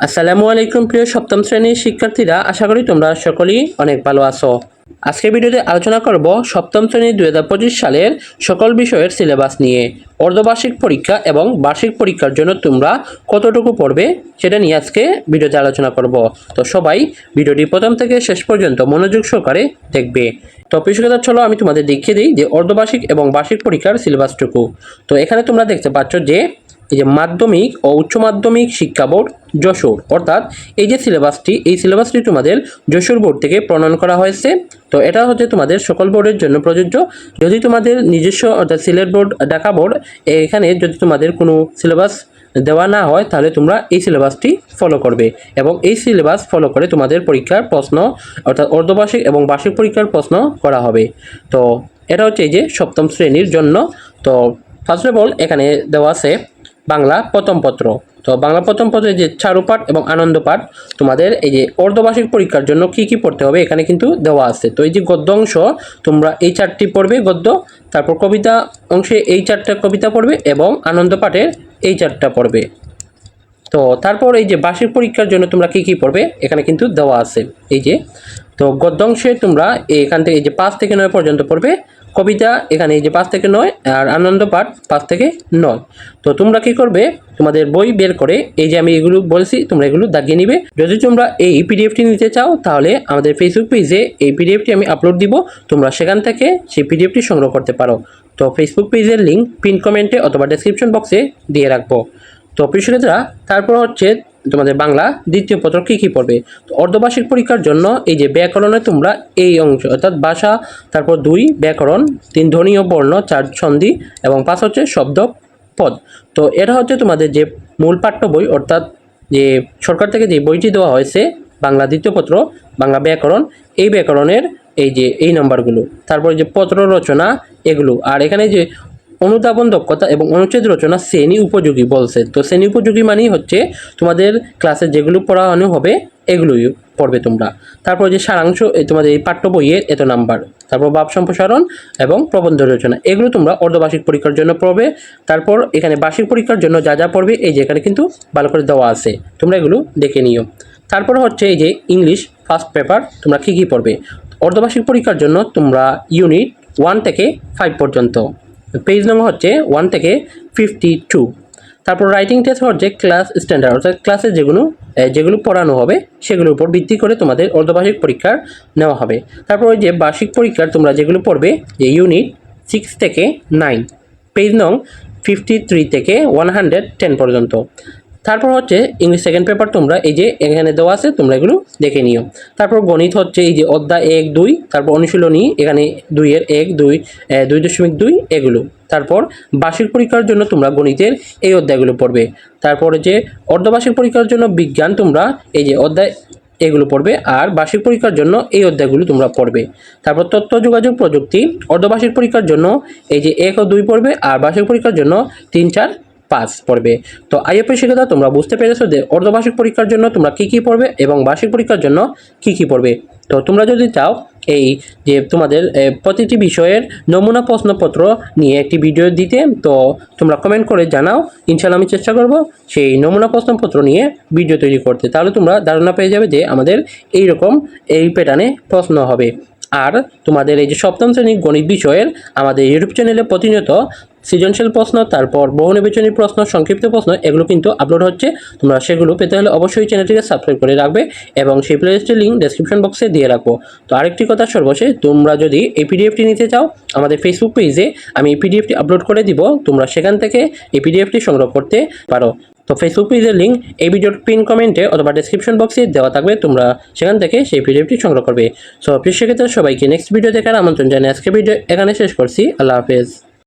আসসালামু আলাইকুম প্রিয় সপ্তম শ্রেণির শিক্ষার্থীরা, আশা করি তোমরা সকলেই অনেক ভালো আছো। আজকের ভিডিওতে আলোচনা করব সপ্তম শ্রেণির দুই হাজার পঁচিশ সালের সকল বিষয়ের সিলেবাস নিয়ে। অর্ধবার্ষিক পরীক্ষা এবং বার্ষিক পরীক্ষার জন্য তোমরা কতটুকু পড়বে সেটা নিয়ে আজকে ভিডিওতে আলোচনা করব। তো সবাই ভিডিওটি প্রথম থেকে শেষ পর্যন্ত মনোযোগ সহকারে দেখবে। তো পিছুকতা চলো আমি তোমাদের দেখিয়ে দিই যে অর্ধবার্ষিক এবং বার্ষিক পরীক্ষার সিলেবাসটুকু। তো এখানে তোমরা দেখতে পাচ্ছ যে এই যে মাধ্যমিক ও উচ্চ মাধ্যমিক শিক্ষা বোর্ড যশোর, অর্থাৎ এই যে সিলেবাসটি, এই সিলেবাসটি তোমাদের যশোর বোর্ড থেকে প্রণয়ন করা হয়েছে। তো এটা হচ্ছে তোমাদের সকল বোর্ডের জন্য প্রযোজ্য। যদি তোমাদের নিজস্ব, অর্থাৎ সিলেট বোর্ড, ঢাকা বোর্ড, এখানে যদি তোমাদের কোনো সিলেবাস দেওয়া না হয়, তাহলে তোমরা এই সিলেবাসটি ফলো করবে এবং এই সিলেবাস ফলো করে তোমাদের পরীক্ষার প্রশ্ন, অর্থাৎ অর্ধবার্ষিক এবং বার্ষিক পরীক্ষার প্রশ্ন করা হবে। তো এটা হচ্ছে এই যে সপ্তম শ্রেণির জন্য। তো ফার্স্ট অফ অল এখানে দেওয়া আছে বাংলা প্রথম পত্র। তো বাংলা প্রথম পত্রে যে চারুপাঠ এবং আনন্দ পাঠ, তোমাদের এই যে অর্ধবার্ষিক পরীক্ষার জন্য কি কি পড়তে হবে এখানে কিন্তু দেওয়া আছে। তো এই যে গদ্য অংশ, তোমরা এই চারটি পড়বে, গদ্য, তারপর কবিতা অংশে এই চারটা কবিতা পড়বে এবং আনন্দ পাঠের এই চারটা পড়বে। তো তারপর এই যে বার্ষিক পরীক্ষার জন্য তোমরা কি কি পড়বে এখানে কিন্তু দেওয়া আছে। এই যে, তো গদ্যাংশে তোমরা এখান থেকে এই যে পাঁচ থেকে নয় পর্যন্ত পড়বে কবিতা এখানে এই যে পাঁচ থেকে নয় আর আনন্দ পাঠ পাঁচ থেকে নয়। তো তোমরা কি করবে? তোমাদের বই বের করে এই যে আমি এগুলো বলছি, তোমরা এগুলো দাগিয়ে নিবে। যদি তোমরা এই পিডিএফটি নিতে চাও, তাহলে আমাদের ফেসবুক পেজে এই পিডিএফটি আমি আপলোড দিব। তোমরা সেখান থেকে সেই পিডিএফটি সংগ্রহ করতে পারো। তো ফেসবুক পেজের লিঙ্ক পিন কমেন্টে অথবা ডেসক্রিপশন বক্সে দিয়ে রাখব। তো প্রিয়সুরেদরা তারপর হচ্ছে তোমাদের বাংলা দ্বিতীয় পত্র কী কী পড়বে? তো অর্ধবার্ষিক পরীক্ষার জন্য এই যে ব্যাকরণে তোমরা এই অংশ, অর্থাৎ ভাষা তারপর দুই, ব্যাকরণ, তিন ধ্বনি ও বর্ণ, চার সন্ধি এবং পাঁচ হচ্ছে শব্দ পদ। তো এটা হচ্ছে তোমাদের যে মূল পাঠ্য বই, অর্থাৎ যে সরকার থেকে যে বইটি দেওয়া হয়েছে, বাংলা দ্বিতীয় পত্র, বাংলা ব্যাকরণ, এই ব্যাকরণের এই যে এই নাম্বারগুলো। তারপরে যে পত্র রচনা, এগুলো। আর এখানে যে অনুধাবন দক্ষতা এবং অনুচ্ছেদ রচনা শ্রেণি উপযোগী বলছে। তো শ্রেণি উপযোগী মানেই হচ্ছে তোমাদের ক্লাসে যেগুলো পড়ানো হবে, এগুলোই পড়বে তোমরা। তারপর যে সারাংশ এই তোমাদের এই পাঠ্য বইয়ের এত নাম্বার। তারপর ভাব সম্প্রসারণ এবং প্রবন্ধ রচনা, এগুলো তোমরা অর্ধবার্ষিক পরীক্ষার জন্য পড়বে। তারপর এখানে বার্ষিক পরীক্ষার জন্য যা যা পড়বে, এই যে এখানে কিন্তু ভালো করে দেওয়া আছে। তোমরা এগুলো দেখে নিও। তারপর হচ্ছে এই যে ইংলিশ ফার্স্ট পেপার তোমরা কী কী পড়বে? অর্ধবার্ষিক পরীক্ষার জন্য তোমরা ইউনিট ওয়ান থেকে ফাইভ পর্যন্ত। পেজ নম্বর হচ্ছে ওয়ান থেকে ফিফটি টু তারপর রাইটিং টেস্ট হচ্ছে ক্লাস স্ট্যান্ডার্ড অর্থাৎ ক্লাসে যেগুলো যেগুলো পড়ানো হবে, সেগুলোর উপর ভিত্তি করে তোমাদের অর্ধবার্ষিক পরীক্ষার নেওয়া হবে। তারপর ওই যে বার্ষিক পরীক্ষার তোমরা যেগুলো পড়বে, যে ইউনিট সিক্স থেকে নাইন পেজ নং ফিফটি থ্রি থেকে ওয়ান হান্ড্রেড টেন পর্যন্ত। তারপর হচ্ছে ইংলিশ সেকেন্ড পেপার তোমরা এই যে এখানে দেওয়া আছে, তোমরা এগুলো দেখে নিও। তারপর গণিত হচ্ছে এই যে অধ্যায় এক, দুই, তারপর অনুশীলনী, এখানে দুইয়ের এক, দুই দুই দশমিক দুই, এগুলো। তারপর বার্ষিক পরীক্ষার জন্য তোমরা গণিতের এই অধ্যায়গুলো পড়বে। তারপরে যে অর্ধবার্ষিক পরীক্ষার জন্য বিজ্ঞান তোমরা এই যে অধ্যায় এগুলো পড়বে, আর বার্ষিক পরীক্ষার জন্য এই অধ্যায়গুলো তোমরা পড়বে। তারপর তথ্য, যোগাযোগ, প্রযুক্তি, অর্ধবার্ষিক পরীক্ষার জন্য এই যে এক ও দুই পড়বে, আর বার্ষিক পরীক্ষার জন্য তিন, চার পাঁচ পড়বে। তো আইএপি শিক্ষার্থী তোমরা বুঝতে পেরেছ যে অর্ধবার্ষিক পরীক্ষার জন্য তোমরা কী কী পড়বে এবং বার্ষিক পরীক্ষার জন্য কী কী পড়বে। তো তোমরা যদি চাও এই যে তোমাদের প্রতিটি বিষয়ের নমুনা প্রশ্নপত্র নিয়ে একটি ভিডিও দিতে, তো তোমরা কমেন্ট করে জানাও। ইনশাল্লাহ আমি চেষ্টা করব সেই নমুনা প্রশ্নপত্র নিয়ে ভিডিও তৈরি করতে। তাহলে তোমরা ধারণা পেয়ে যাবে যে আমাদের এই রকম এই প্যাটার্নে প্রশ্ন হবে। আর তোমাদের এই যে সপ্তম শ্রেণির গণিত বিষয়ের আমাদের ইউটিউব চ্যানেলে প্রতিনিয়ত সৃজনশীল প্রশ্ন, তারপর বহু নির্বাচনী প্রশ্ন, সংক্ষিপ্ত প্রশ্ন, এগুলো কিন্তু আপলোড হচ্ছে। তোমরা সেগুলো পেতে হলে অবশ্যই চ্যানেলটিকে সাবস্ক্রাইব করে রাখবে এবং সেই প্লেলিস্টের লিঙ্ক ডেসক্রিপশন বক্সে দিয়ে রাখব। তো আরেকটি কথা সর্বশেষ, তোমরা যদি এই পিডিএফটি নিতে চাও, আমাদের ফেসবুক পেজে আমি এই পিডিএফটি আপলোড করে দিব। তোমরা সেখান থেকে এই পিডিএফটি সংগ্রহ করতে পারো। তো ফেসবুক পেজের লিঙ্ক এই ভিডিওর পিন কমেন্টে অথবা ডেসক্রিপশন বক্সে দেওয়া থাকবে। তোমরা সেখান থেকে সেই পিডিএফটি সংগ্রহ করবে। সো সেক্ষেত্রে সবাইকে নেক্সট ভিডিও দেখার আমন্ত্রণ জানিয়ে আজকে ভিডিও এখানে শেষ করছি। আল্লাহ হাফেজ।